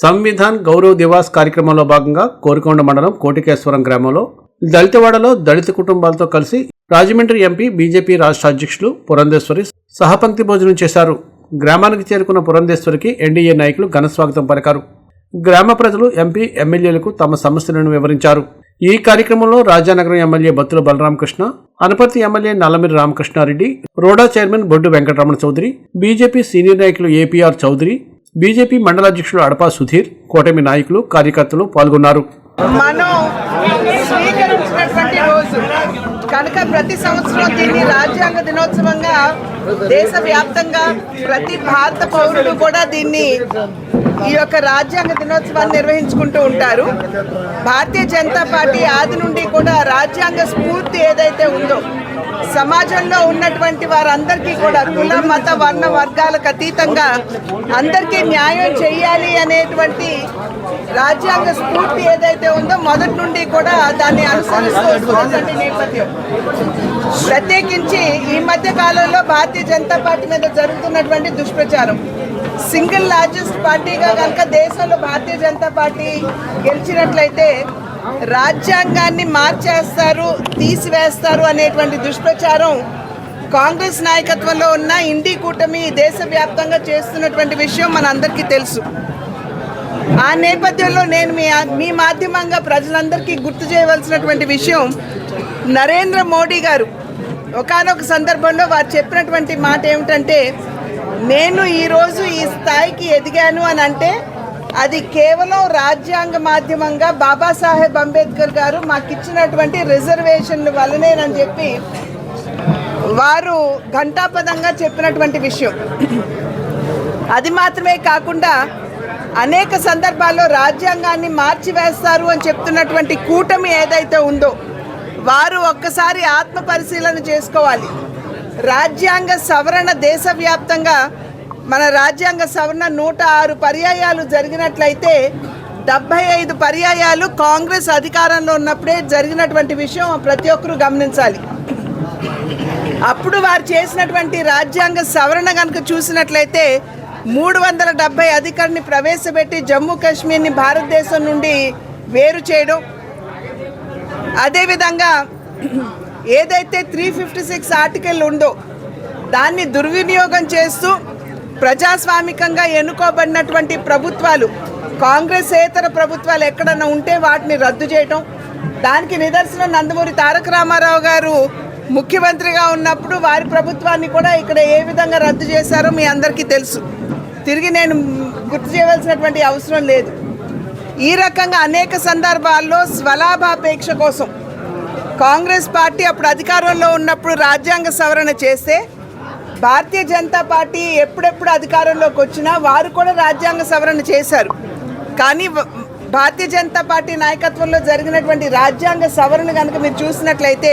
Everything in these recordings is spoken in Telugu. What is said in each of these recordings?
సంవిధాన్ గౌరవ్ దివాస్ కార్యక్రమంలో భాగంగా కోరికొండ మండలం కోటికేశ్వరం గ్రామంలో దళితవాడలో దళిత కుటుంబాలతో కలిసి రాజమండ్రి ఎంపీ బీజేపీ రాష్ట్ర అధ్యక్షులు పురంధేశ్వరి సహపంక్తి భోజనం చేశారు. గ్రామానికి చేరుకున్న పురంధేశ్వరికి ఎన్డీఏ నాయకులు ఘనస్వాగతం పలికారు. గ్రామ ప్రజలు ఎంపీ ఎమ్మెల్యేలకు తమ సమస్యలను వివరించారు. ఈ కార్యక్రమంలో Rajanagaram MLA Battula Balaramakrishna Anaparthi MLA Nallamilli Ramakrishna Reddy RUDA chairman Boddu Venkataramana Chowdary BJP senior నాయకులు ఏపీఆర్ చౌదరి బీజేపీ మండలాధ్యక్షుడు అడపా సుధీర్ కూటమి నాయకులు కార్యకర్తలు పాల్గొన్నారు. మనం స్వీకరించినటువంటి రోజు కనుక ప్రతి సంవత్సరం దీన్ని రాజ్యాంగ దినోత్సవంగా దేశవ్యాప్తంగా ప్రతి భారత పౌరుడు కూడా దీన్ని ఈ యొక్క రాజ్యాంగ దినోత్సవాన్ని నిర్వహించుకుంటూ ఉంటారు. భారతీయ జనతా పార్టీ ఆది నుండి కూడా రాజ్యాంగ స్ఫూర్తి ఏదైతే ఉందో సమాజంలో ఉన్నటువంటి వారందరికీ కూడా కుల మత వర్ణ వర్గాలకు అతీతంగా అందరికీ న్యాయం చేయాలి అనేటువంటి రాజ్యాంగ స్ఫూర్తి ఏదైతే ఉందో మొదటి నుండి కూడా దాన్ని అనుసరిస్తూ వస్తున్నటువంటి నేపథ్యం. ప్రత్యేకించి ఈ మధ్య కాలంలో భారతీయ జనతా పార్టీ మీద జరుగుతున్నటువంటి దుష్ప్రచారం. సింగిల్ లార్జెస్ట్ పార్టీగా కనుక దేశంలో భారతీయ జనతా పార్టీ గెలిచినట్లయితే రాజ్యాంగాన్ని మార్చేస్తారు తీసివేస్తారు అనేటువంటి దుష్ప్రచారం కాంగ్రెస్ నాయకత్వంలో ఉన్న ఇండి కూటమి దేశవ్యాప్తంగా చేస్తున్నటువంటి విషయం మనందరికీ తెలుసు. ఆ నేపథ్యంలో నేను మీ మీ మాధ్యమంగా ప్రజలందరికీ గుర్తు చేయవలసినటువంటి విషయం నరేంద్ర మోడీ గారు. ఒకానొక సందర్భంలో వారు చెప్పినటువంటి మాట ఏమిటంటే నేను ఈరోజు ఈ స్థాయికి ఎదిగాను అని అంటే అది కేవలం రాజ్యాంగ మాధ్యమంగా బాబాసాహెబ్ అంబేద్కర్ గారు మాకు ఇచ్చినటువంటి రిజర్వేషన్ల వల్లనేనని చెప్పి వారు ఘంటాపదంగా చెప్పినటువంటి విషయం. అది మాత్రమే కాకుండా అనేక సందర్భాల్లో రాజ్యాంగాన్ని మార్చివేస్తారు అని చెప్తున్నటువంటి కూటమి ఏదైతే ఉందో వారు ఒక్కసారి ఆత్మ పరిశీలన చేసుకోవాలి. రాజ్యాంగ సవరణ దేశవ్యాప్తంగా మన రాజ్యాంగ సవరణ నూట ఆరు పర్యాయాలు జరిగినట్లయితే డెబ్బై ఐదు పర్యాయాలు కాంగ్రెస్ అధికారంలో ఉన్నప్పుడే జరిగినటువంటి విషయం ప్రతి ఒక్కరూ గమనించాలి. అప్పుడు వారు చేసినటువంటి రాజ్యాంగ సవరణ కనుక చూసినట్లయితే మూడు వందల డెబ్బై అధికారిని ప్రవేశపెట్టి జమ్మూ కాశ్మీర్ని భారతదేశం నుండి వేరు చేయడం. అదేవిధంగా ఏదైతే త్రీ ఫిఫ్టీ సిక్స్ ఆర్టికల్ ఉందో దాన్ని దుర్వినియోగం చేస్తూ ప్రజాస్వామికంగా ఎన్నుకోబడినటువంటి ప్రభుత్వాలు కాంగ్రెస్ ఏతర ప్రభుత్వాలు ఎక్కడన్నా ఉంటే వాటిని రద్దు చేయటం దానికి నిదర్శనం నందమూరి తారక రామారావు గారు ముఖ్యమంత్రిగా ఉన్నప్పుడు వారి ప్రభుత్వాన్ని కూడా ఇక్కడ ఏ విధంగా రద్దు చేశారో మీ అందరికీ తెలుసు. తిరిగి నేను గుర్తు చేయవలసినటువంటి అవసరం లేదు. ఈ రకంగా అనేక సందర్భాల్లో స్వలాభాపేక్ష కోసం కాంగ్రెస్ పార్టీ అప్పుడు అధికారంలో ఉన్నప్పుడు రాజ్యాంగ సవరణ చేస్తే భారతీయ జనతా పార్టీ ఎప్పుడెప్పుడు అధికారంలోకి వచ్చినా వారు కూడా రాజ్యాంగ సవరణ చేశారు. కానీ భారతీయ జనతా పార్టీ నాయకత్వంలో జరిగినటువంటి రాజ్యాంగ సవరణ కనుక మీరు చూసినట్లయితే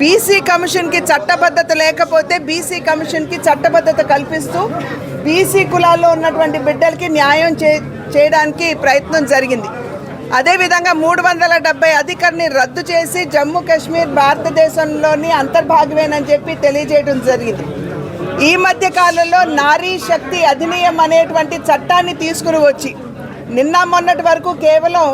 బీసీ కమిషన్కి చట్టబద్ధత లేకపోతే బీసీ కమిషన్కి చట్టబద్ధత కల్పిస్తూ బీసీ కులాల్లో ఉన్నటువంటి బిడ్డలకి న్యాయం చే చేయడానికి ప్రయత్నం జరిగింది. అదేవిధంగా మూడు వందల డెబ్బై అధికారిని రద్దు చేసి జమ్మూ కాశ్మీర్ భారతదేశంలోని అంతర్భాగమేనని చెప్పి తెలియజేయడం జరిగింది. ఈ మధ్య కాలంలో నారీ శక్తి అధినియం అనేటువంటి చట్టాన్ని తీసుకుని వచ్చి నిన్న మొన్నటి వరకు కేవలం